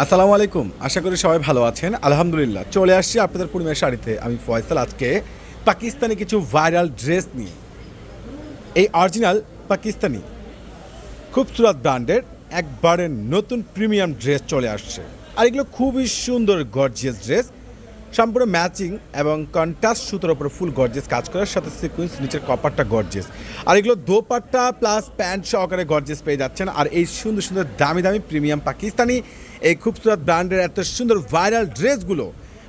আসসালামু আলাইকুম। আশা করি সবাই ভালো আছেন। আলহামদুলিল্লাহ, চলে আসছি আপনাদের পূর্ণিমার শাড়িতে। আমি ফয়সাল আজকে পাকিস্তানি কিছু ভাইরাল ড্রেস নিয়ে। এই অরিজিনাল পাকিস্তানি খুবসুরত ব্র্যান্ডের, একবারে নতুন প্রিমিয়াম ড্রেস চলে আসছে। আর এগুলো খুবই সুন্দর গর্জিয়াস ড্রেস। সম্পূর্ণ ম্যাচিং এবং কন্ট্রাস্ট সুতোর ওপর ফুল গর্জিয়াস কাজ করার সাথে সিকুয়েন্স নিচের কপারটা গর্জিয়াস আর এগুলো দোপাট্টা প্লাস প্যান্ট সহকারে গর্জিয়াস পেয়ে যাচ্ছেন। আর এই সুন্দর সুন্দর, দামি দামি প্রিমিয়াম পাকিস্তানি এই খুবসুরত ব্র্যান্ডের এত সুন্দর ভাইরাল ড্রেসগুলো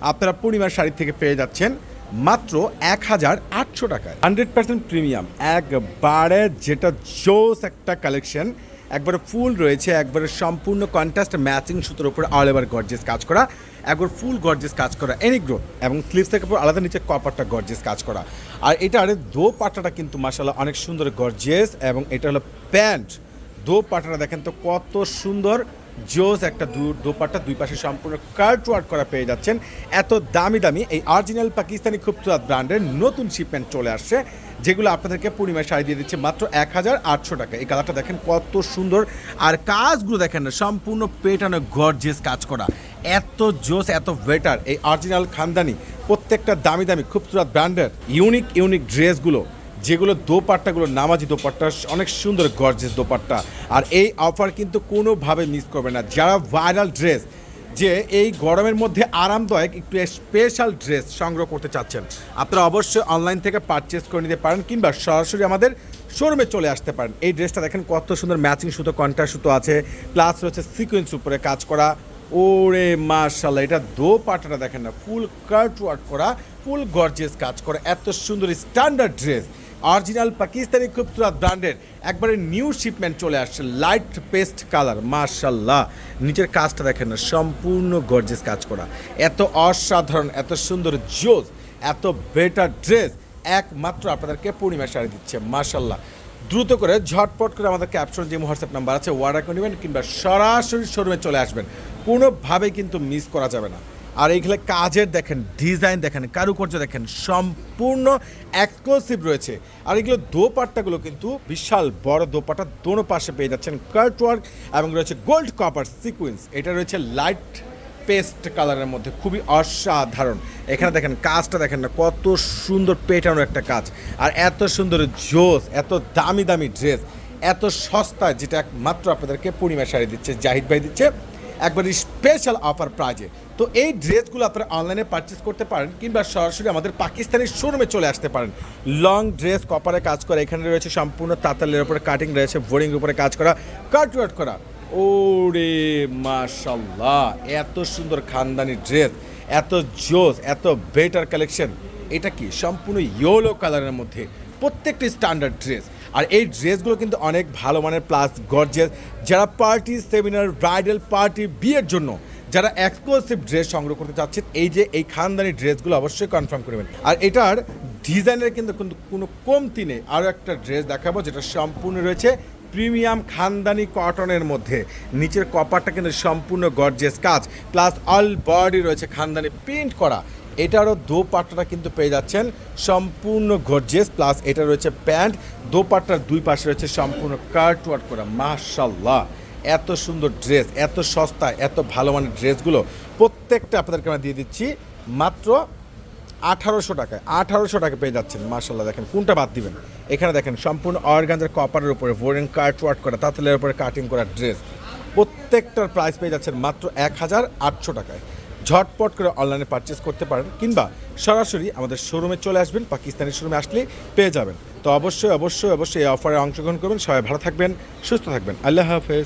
আপনারা পূর্ণিমার শাড়ি থেকে পেয়ে যাচ্ছেন মাত্র এক হাজার আটশো টাকায়। হান্ড্রেড পার্সেন্ট প্রিমিয়াম, একবারে যেটা জোস একটা কালেকশন। একবারে ফুল রয়েছে, একবারে সম্পূর্ণ কন্ট্রাস্ট, ম্যাচিং সুতোর উপর অল ওভার গর্জেস কাজ করা। একবার ফুল গর্জেস কাজ করা এনিগ্রো এবং থেকে উপর আলাদা নিচে কপারটা গর্জেস কাজ করা। আর এটার দো পাটাটা কিন্তু মাসাল্লাহ অনেক সুন্দর গর্জেস এবং এটা হলো প্যান্ট। দো পাটাটা দেখেন তো কত সুন্দর জোস একটা দোপাট্টা দুই পাশে সম্পূর্ণ কার্ট ওয়ার্ক করা পেয়ে যাচ্ছেন। এত দামি দামি এই অরিজিনাল পাকিস্তানি খুবসুরাত ব্র্যান্ডের নতুন শিপমেন্ট চলে আসছে, যেগুলো আপনাদেরকে পূর্ণিমায় শাড়ি দিয়ে দিচ্ছে মাত্র এক হাজার আটশো টাকা। এই কালারটা দেখেন কত সুন্দর, আর কাজগুলো দেখেন না, সম্পূর্ণ পেটানো গর্জেস কাজ করা। এত জোস, এত বেটার এই অরিজিনাল খানদানি, প্রত্যেকটা দামি দামি খুবসুরাত ব্র্যান্ডের ইউনিক ইউনিক ড্রেসগুলো যেগুলো দোপাট্টাগুলো নামাজি দোপাট্টা, অনেক সুন্দর গর্জেস দোপাট্টা। আর এই অফার কিন্তু কোনোভাবে মিস করবে না। যারা ভাইরাল ড্রেস যে এই গরমের মধ্যে আরামদায়ক একটু স্পেশাল ড্রেস সংগ্রহ করতে চাচ্ছেন, আপনারা অবশ্যই অনলাইন থেকে পারচেস করে নিতে পারেন কিংবা সরাসরি আমাদের শোরুমে চলে আসতে পারেন। এই ড্রেসটা দেখেন কত সুন্দর ম্যাচিং সুতো কন্ট্রা সুতো আছে। প্লাস রয়েছে সিকোয়েন্স উপরে কাজ করা। ওরে মার্শাল্লাহ এটা দো পাটাটা দেখেন না ফুল কার্ট ওয়ার্ক করা ফুল গর্জিয়াস কাজ করা। এত সুন্দর স্ট্যান্ডার্ড ড্রেস অরিজিনাল পাকিস্তানি খুবসুরাত ব্র্যান্ডের একবারে নিউ শিপমেন্ট চলে আসছে লাইট পেস্ট কালার মার্শাল্লাহ নিচের কাজটা দেখেন না, সম্পূর্ণ গর্জেস কাজ করা। এত অসাধারণ, এত সুন্দর জোস এত বেটার ড্রেস একমাত্র আপনাদেরকে পূর্ণিমা শাড়ি দিচ্ছে মার্শাল্লাহ দ্রুত করে, ঝটপট করে আমাদের ক্যাপশন যে হোয়াটসঅ্যাপ নাম্বার আছে অর্ডার করে নেবেন কিংবা সরাসরি শোরুমে চলে আসবেন। কোনোভাবেই কিন্তু মিস করা যাবে না। আর এইগুলো কাজের দেখেন ডিজাইন দেখেন, কারুকার্য দেখেন, সম্পূর্ণ এক্সক্লুসিভ রয়েছে। আর এগুলো দোপাট্টাগুলো কিন্তু বিশাল বড় দোপাট্টা, দোনো পাশে পেয়ে যাচ্ছেন কার্ট ওয়ার্ক এবং রয়েছে গোল্ড কপার সিকুয়েন্স এটা রয়েছে লাইট পেস্ট কালারের মধ্যে, খুবই অসাধারণ। এখানে দেখেন, কাজটা দেখেন না, কত সুন্দর পেটানো একটা কাজ। আর এত সুন্দর জোস, এত দামি দামি ড্রেস এত সস্তা যেটা মাত্র আপনাদেরকে পূর্ণিমা শাড়ি দিচ্ছে, জাহিদ ভাই দিচ্ছে। একবারে স্পেশাল অফার প্রাইজে তো এই ড্রেসগুলো আপনারা অনলাইনে পারচেস করতে পারেন কিংবা সরাসরি আমাদের পাকিস্তানি শোরুমে চলে আসতে পারেন। লং ড্রেস কপারে কাজ করা, এখানে রয়েছে সম্পূর্ণ তাতালের উপরে কাটিং রয়েছে বোরিংয়ের উপরে কাজ করা কাট ওয়ার্ক করা। ওরে মাশাল্লাহ এত সুন্দর খানদানি ড্রেস এত জোস, এত বেটার কালেকশন এটা কি? সম্পূর্ণ ইয়েলো কালারের মধ্যে। প্রত্যেকটি স্ট্যান্ডার্ড ড্রেস আর এই ড্রেসগুলো কিন্তু অনেক ভালো মানের প্লাস গর্জেস যারা পার্টি সেমিনার ব্রাইডাল পার্টি বিয়ের জন্য যারা এক্সক্লুসিভ ড্রেস সংগ্রহ করতে চাচ্ছেন, এই যে এই খানদানি ড্রেসগুলো অবশ্যই কনফার্ম করবেন আর এটার ডিজাইনের কিন্তু কিন্তু কোনো কমতি নেই। আরও একটা ড্রেস দেখাবো যেটা সম্পূর্ণ রয়েছে প্রিমিয়াম খানদানি কটনের মধ্যে। নিচের কপারটা কিন্তু সম্পূর্ণ গর্জেস কাজ। প্লাস অল বডি রয়েছে খানদানি প্রিন্ট করা। এটারও দোপাট্টাটা কিন্তু পেয়ে যাচ্ছেন সম্পূর্ণ গর্জেস প্লাস এটা রয়েছে প্যান্ট দোপাট্টার দুই পাশে রয়েছে সম্পূর্ণ কার্ট ওয়ার্ক করা মাশাল্লাহ এত সুন্দর ড্রেস এত সস্তা, এত ভালো মানের ড্রেসগুলো প্রত্যেকটা আপনাদেরকে আমরা দিয়ে দিচ্ছি, মাত্র আঠারোশো টাকায়, আঠারোশো টাকা পেয়ে যাচ্ছেন মার্শাল্লাহ দেখেন, কোনটা বাদ দিবেন? এখানে দেখেন, সম্পূর্ণ অর্গানজার কপারের উপরে বোরিং কার্ট ওয়ার্ক করা, তাঁতেলের উপরে কাটিং করা ড্রেস প্রত্যেকটার প্রাইস পেয়ে যাচ্ছেন মাত্র এক হাজার আটশো টাকায়। ঝটপট করে অনলাইনে পারচেস করতে পারেন কিংবা সরাসরি আমাদের শোরুমে চলে আসবেন, পাকিস্তানি শোরুমে আসলে পেয়ে যাবেন। তো অবশ্যই অবশ্যই অবশ্যই এই অফারে অংশগ্রহণ করবেন সবাই ভালো থাকবেন, সুস্থ থাকবেন। আল্লাহ হাফেজ।